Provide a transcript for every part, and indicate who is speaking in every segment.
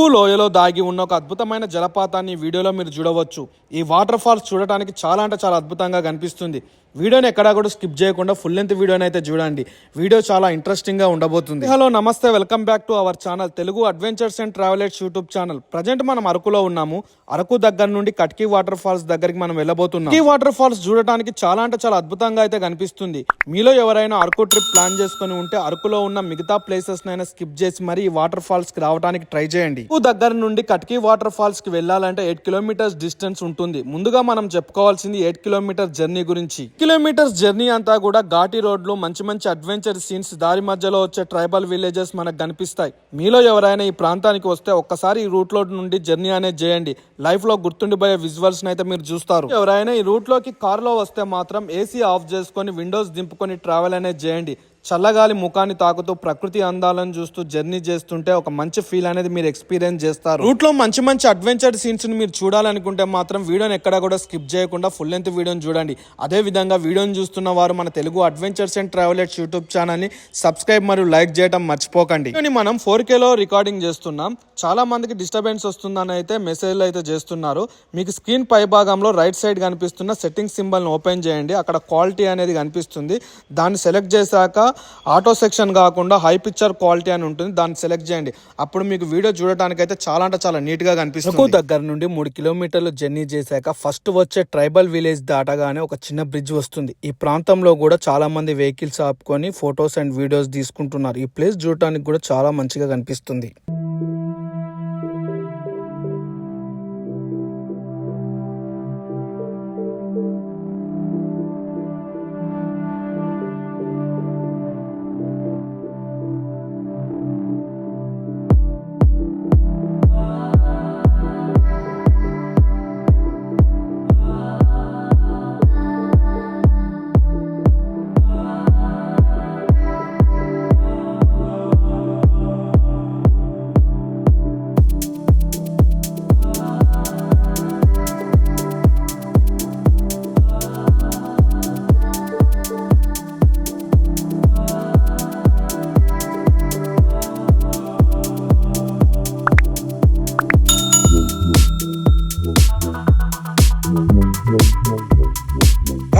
Speaker 1: అరకు లోయలో దాగి ఉన్న ఒక అద్భుతమైన జలపాతాన్ని వీడియోలో మీరు చూడవచ్చు. ఈ వాటర్ ఫాల్స్ చూడటానికి చాలా అంటే చాలా అద్భుతంగా కనిపిస్తుంది. వీడియోని ఎక్కడా కూడా స్కిప్ చేయకుండా ఫుల్ లెంత్ వీడియోని అయితే చూడండి. వీడియో చాలా ఇంట్రెస్టింగ్గా ఉండబోతుంది. హలో నమస్తే. Welcome back to our channel Telugu adventures and travelers YouTube channel. Present మనం అరకులో ఉన్నాము. అరకు దగ్గర నుండి కట్కి వాటర్ ఫాల్స్ దగ్గరికి మనం వెళ్ళబోతున్నాం. ఈ వాటర్ ఫాల్స్ చూడటానికి చాలా అంటే చాలా అద్భుతంగా అయితే కనిపిస్తుంది. మీలో ఎవరైనా అరకు ట్రిప్ ప్లాన్ చేసుకుని ఉంటే అరకులో ఉన్న మిగతా ప్లేసెస్ నైనా స్కిప్ చేసి మరి ఈ వాటర్ ఫాల్స్కి రావడానికి ట్రై చేయండి. దగ్గర నుండి కట్కి వాటర్ ఫాల్స్కి వెళ్ళాలంటే ఎయిట్ కిలోమీటర్స్ డిస్టెన్స్ ఉంటుంది. ముందుగా మనం చెప్పుకోవాల్సింది ఎయిట్ కిలోమీటర్స్ జర్నీ గురించి. కిలోమీటర్స్ జర్నీ అంతా కూడా ఘాటి రోడ్లు మంచి మంచి అడ్వెంచర్ సీన్స్ దారి మధ్యలో వచ్చే ట్రైబల్ విలేజెస్ మనకు కనిపిస్తాయి. మీలో ఎవరైనా ఈ ప్రాంతానికి వస్తే ఒక్కసారి ఈ రూట్లో నుండి జర్నీ అనేది చేయండి. లైఫ్లో గుర్తుండిపోయే విజువల్స్ అయితే మీరు చూస్తారు. ఎవరైనా ఈ రూట్లోకి కారులో వస్తే మాత్రం ఏసీ ఆఫ్ చేసుకొని విండోస్ దింపుకొని ట్రావెల్ అనేది చేయండి. చల్లగాలి ముఖాన్ని తాకుతూ ప్రకృతి అందాలను చూస్తూ జర్నీ చేస్తుంటే ఒక మంచి ఫీల్ అనేది మీరు ఎక్స్పీరియన్స్ చేస్తారు. రూట్లో మంచి మంచి అడ్వెంచర్ సీన్స్ని మీరు చూడాలనుకుంటే మాత్రం వీడియోని ఎక్కడ కూడా స్కిప్ చేయకుండా ఫుల్ లెంత్ వీడియోని చూడండి. అదే విధంగా వీడియోని చూస్తున్న వారు మన Telugu adventures and travellers YouTube ఛానల్ని సబ్స్క్రైబ్ మరియు లైక్ చేయడం మర్చిపోకండి. మనం ఫోర్లో రికార్డింగ్ చేస్తున్నాం. చాలా మందికి డిస్టర్బెన్స్ వస్తుందని అయితే మెసేజ్లు అయితే చేస్తున్నారు. మీకు స్క్రీన్ పై భాగంలో రైట్ సైడ్ కనిపిస్తున్న సెట్టింగ్ సింబల్ని ఓపెన్ చేయండి. అక్కడ క్వాలిటీ అనేది కనిపిస్తుంది. దాన్ని సెలెక్ట్ చేశాక ఆటో సెక్షన్ కాకుండా హై పిక్చర్ క్వాలిటీ అని ఉంటుంది. దాన్ని సెలెక్ట్ చేయండి. అప్పుడు మీకు వీడియో చూడటానికి అయితే చాలా అంటే చాలా నీట్గా కనిపిస్తుంది దగ్గర నుండి మూడు కిలోమీటర్లు జర్నీ చేశాక ఫస్ట్ వచ్చే ట్రైబల్ విలేజ్ దాటగానే ఒక చిన్న బ్రిడ్జ్ వస్తుంది. ఈ ప్రాంతంలో కూడా చాలా మంది వెహికల్స్ ఆపుకొని ఫొటోస్ అండ్ వీడియోస్ తీసుకుంటున్నారు. ఈ ప్లేస్ చూడటానికి కూడా చాలా మంచిగా కనిపిస్తుంది.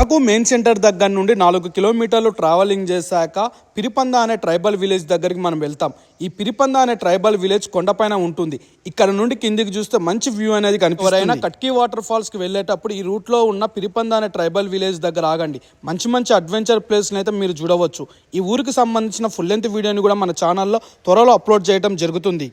Speaker 1: నాకు మెయిన్ సెంటర్ దగ్గర నుండి నాలుగు కిలోమీటర్లు ట్రావెలింగ్ చేశాక పిరిపంద అనే ట్రైబల్ విలేజ్ దగ్గరికి మనం వెళ్తాం. ఈ పిరిపంద అనే ట్రైబల్ విలేజ్ కొండపైన ఉంటుంది. ఇక్కడ నుండి కిందికి చూస్తే మంచి వ్యూ అనేది కనిపిస్తుంది. కట్కీ వాటర్ ఫాల్స్కి వెళ్ళేటప్పుడు ఈ రూట్లో ఉన్న పిరిపంద అనే ట్రైబల్ విలేజ్ దగ్గర ఆగండి. మంచి మంచి అడ్వెంచర్ ప్లేస్ అయితే మీరు చూడవచ్చు. ఈ ఊరికి సంబంధించిన ఫుల్ లెంత్ వీడియోని కూడా మన ఛానల్లో త్వరలో అప్లోడ్ చేయడం జరుగుతుంది.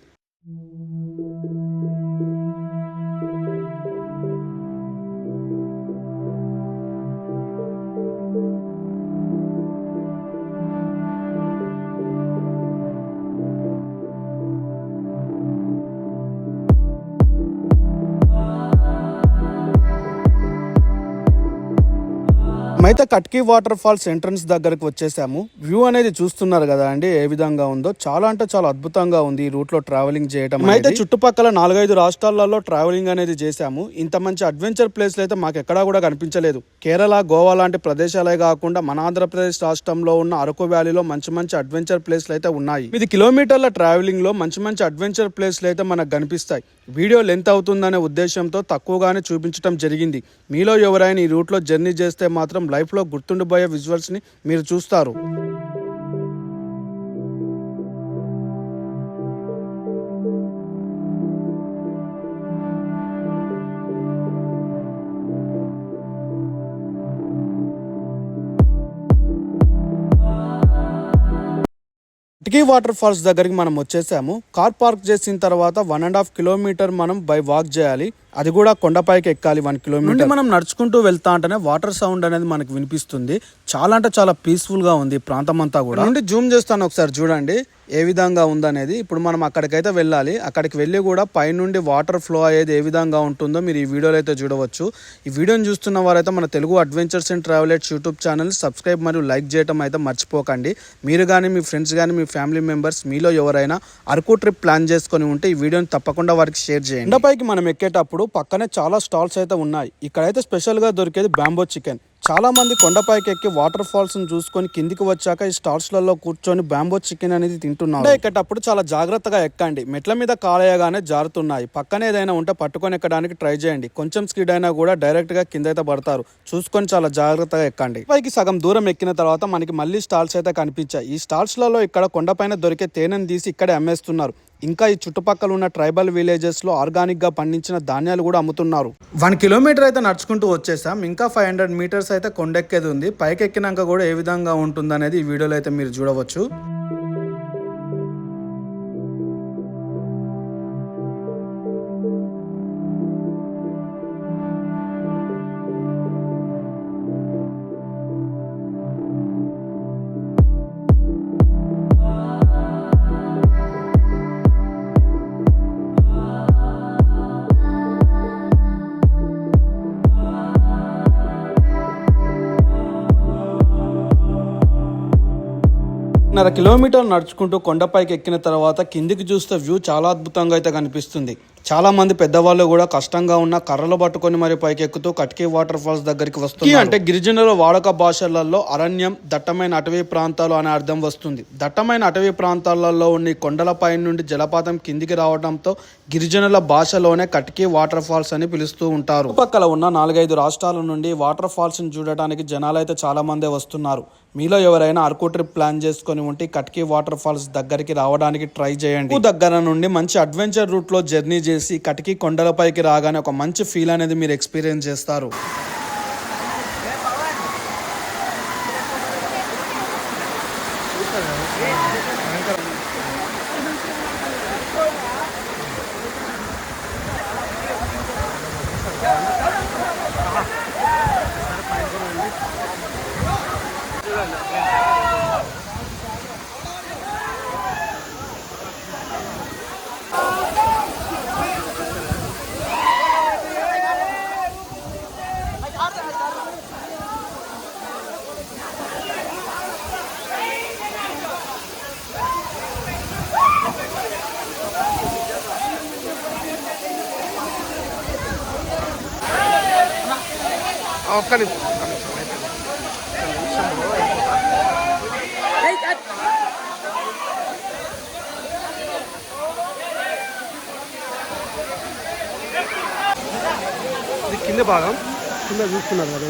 Speaker 1: అయితే కట్కీ వాటర్ ఫాల్స్ ఎంట్రన్స్ దగ్గరకు వచ్చేసాము. వ్యూ అనేది చూస్తున్నారు కదా అండి ఏ విధంగా ఉందో. చాలా అంటే చాలా అద్భుతంగా ఉంది ఈ రూట్లో ట్రావెలింగ్ చేయడం అయితే చుట్టుపక్కల నాలుగైదు రాష్ట్రాలలో ట్రావెలింగ్ అనేది చేశాము. ఇంత మంచి అడ్వెంచర్ ప్లేస్లు అయితే మాకు ఎక్కడా కూడా కనిపించలేదు. కేరళ గోవా లాంటి ప్రదేశాలే కాకుండా మన ఆంధ్రప్రదేశ్ రాష్ట్రంలో ఉన్న అరకు వ్యాలీలో మంచి మంచి అడ్వెంచర్ ప్లేస్లు అయితే ఉన్నాయి. ఇది కిలోమీటర్ల ట్రావెలింగ్లో మంచి మంచి అడ్వెంచర్ ప్లేస్లు అయితే మనకు కనిపిస్తాయి. వీడియో లెంత్ అవుతుందనే ఉద్దేశంతో తక్కువగానే చూపించడం జరిగింది. మీలో ఎవరైనా ఈ రూట్లో జర్నీ చేస్తే మాత్రం లైఫ్లో గుర్తుండిపోయే విజువల్స్ని మీరు చూస్తారు. టికీ వాటర్ ఫాల్స్ దగ్గరికి మనం వచ్చేసాము. కార్ పార్క్ చేసిన తర్వాత వన్ అండ్ హాఫ్ కిలోమీటర్ మనం బై వాక్ చేయాలి. అది కూడా కొండపైకి ఎక్కాలి వన్ కిలోమీటర్. మనం నడుచుకుంటూ వెళ్తా ఉంటేనే వాటర్ సౌండ్ అనేది మనకు వినిపిస్తుంది. చాలా అంటే చాలా పీస్ఫుల్గా ఉంది ప్రాంతం అంతా కూడా. నుండి జూమ్ చేస్తాను ఒకసారి చూడండి ఏ విధంగా ఉందనేది. ఇప్పుడు మనం అక్కడికైతే వెళ్ళాలి. అక్కడికి వెళ్ళి కూడా పైనుండి వాటర్ ఫ్లో అయ్యేది ఏ విధంగా ఉంటుందో మీరు ఈ వీడియోలో అయితే చూడవచ్చు. ఈ వీడియోని చూస్తున్న వారైతే మన Telugu adventures and travellers YouTube channel subscribe మరియు లైక్ చేయడం అయితే మర్చిపోకండి. మీరు కానీ మీ ఫ్రెండ్స్ కానీ మీ ఫ్యామిలీ మెంబర్స్ మీలో ఎవరైనా అరకు ట్రిప్ ప్లాన్ చేసుకొని ఉంటే ఈ వీడియోని తప్పకుండా వారికి షేర్ చేయండి. కొండపైకి మనం ఎక్కేటప్పుడు పక్కనే చాలా స్టాల్స్ అయితే ఉన్నాయి. ఇక్కడైతే స్పెషల్గా దొరికేది బ్యాంబో చికెన్. చాలా మంది కొండపైకి ఎక్కి వాటర్ ఫాల్స్ను చూసుకొని కిందికి వచ్చాక ఈ స్టార్స్లలో కూర్చొని బ్యాంబో చికెన్ అనేది తింటున్నారు. ఎక్కేటప్పుడు చాలా జాగ్రత్తగా ఎక్కండి. మెట్ల మీద కాలేయగానే జారుతున్నాయి. పక్కన ఏదైనా ఉంటే పట్టుకొని ఎక్కడానికి ట్రై చేయండి. కొంచెం స్పీడ్ అయినా కూడా డైరెక్ట్గా కింద అయితే పడతారు. చూసుకొని చాలా జాగ్రత్తగా ఎక్కండి. పైకి సగం దూరం ఎక్కిన తర్వాత మనకి మళ్ళీ స్టాల్స్ అయితే కనిపించాయి. ఈ స్టాల్స్లలో ఇక్కడ కొండపైన దొరికే తేనెను తీసి ఇక్కడే అమ్మేస్తున్నారు. ఇంకా ఈ చుట్టుపక్కల ఉన్న ట్రైబల్ విలేజెస్లో ఆర్గానిక్గా పండించిన ధాన్యాలు కూడా అమ్ముతున్నారు. వన్ కిలోమీటర్ అయితే నడుచుకుంటూ వచ్చేసాం. ఇంకా ఫైవ్ హండ్రెడ్ మీటర్స్ అయితే కొండెక్కేది ఉంది. పైకెక్కినాక కూడా ఏ విధంగా ఉంటుంది అనేది ఈ వీడియోలో అయితే మీరు చూడవచ్చు. నర కిలోమీటర్ నడుచుకుంటూ కొండపైకి ఎక్కిన తర్వాత కిందికి చూస్తే వ్యూ చాలా అద్భుతంగా అయితే కనిపిస్తుంది. చాలా మంది పెద్దవాళ్ళు కూడా కష్టంగా ఉన్న కర్రలు పట్టుకొని మరి పైకి ఎక్కుతూ కట్కి వాటర్ ఫాల్స్ దగ్గరికి వస్తుంది అంటే గిరిజనుల వాడక భాషలలో అరణ్యం దట్టమైన అటవీ ప్రాంతాలు అనే అర్థం వస్తుంది. దట్టమైన అటవీ ప్రాంతాలలో ఉన్న కొండలపై నుండి జలపాతం కిందికి రావడంతో గిరిజనుల భాషలోనే కట్కి వాటర్ ఫాల్స్ అని పిలుస్తూ ఉంటారు. పక్కల ఉన్న నాలుగైదు రాష్ట్రాల నుండి వాటర్ ఫాల్స్ని చూడటానికి జనాలు అయితే చాలా మందే వస్తున్నారు. మీలో ఎవరైనా అరకు ట్రిప్ ప్లాన్ చేసుకొని ఉంటే కట్కి వాటర్ ఫాల్స్ దగ్గరికి రావడానికి ట్రై చేయండి. దగ్గర నుండి మంచి అడ్వెంచర్ రూట్లో జర్నీ చేసి కటికి కొండలపైకి రాగానే ఒక మంచి ఫీల్ అనేది మీరు ఎక్స్పీరియన్స్ చేస్తారు.
Speaker 2: ఒక్క నిమిషం ఒక్క నిమిషం ఇది కింద భాగం? కింద చూస్తున్నారు కదా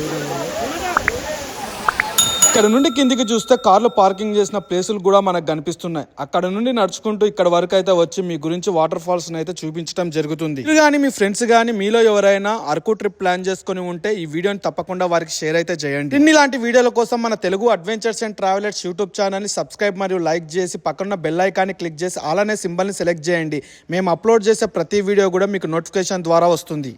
Speaker 1: ఇక్కడ నుండి కిందికి చూస్తే కార్లు పార్కింగ్ చేసిన ప్లేసులు కూడా మనకు కనిపిస్తున్నాయి. అక్కడ నుండి నడుచుకుంటూ ఇక్కడ వరకు అయితే వచ్చి మీ గురించి వాటర్ ఫాల్స్ అయితే చూపించడం జరుగుతుంది. మీరు కానీ మీ ఫ్రెండ్స్ కానీ మీలో ఎవరైనా అరకు ట్రిప్ ప్లాన్ చేసుకుని ఉంటే ఈ వీడియోని తప్పకుండా వారికి షేర్ అయితే చేయండి. ఇన్ని ఇలాంటి వీడియోల కోసం మన Telugu adventures and travellers YouTube ఛానల్ని సబ్స్క్రైబ్ మరియు లైక్ చేసి పక్కన బెల్ ఐకాన్ని క్లిక్ చేసి అలానే సింబల్ని సెలెక్ట్ చేయండి. మేము అప్లోడ్ చేసే ప్రతి వీడియో కూడా మీకు నోటిఫికేషన్ ద్వారా వస్తుంది.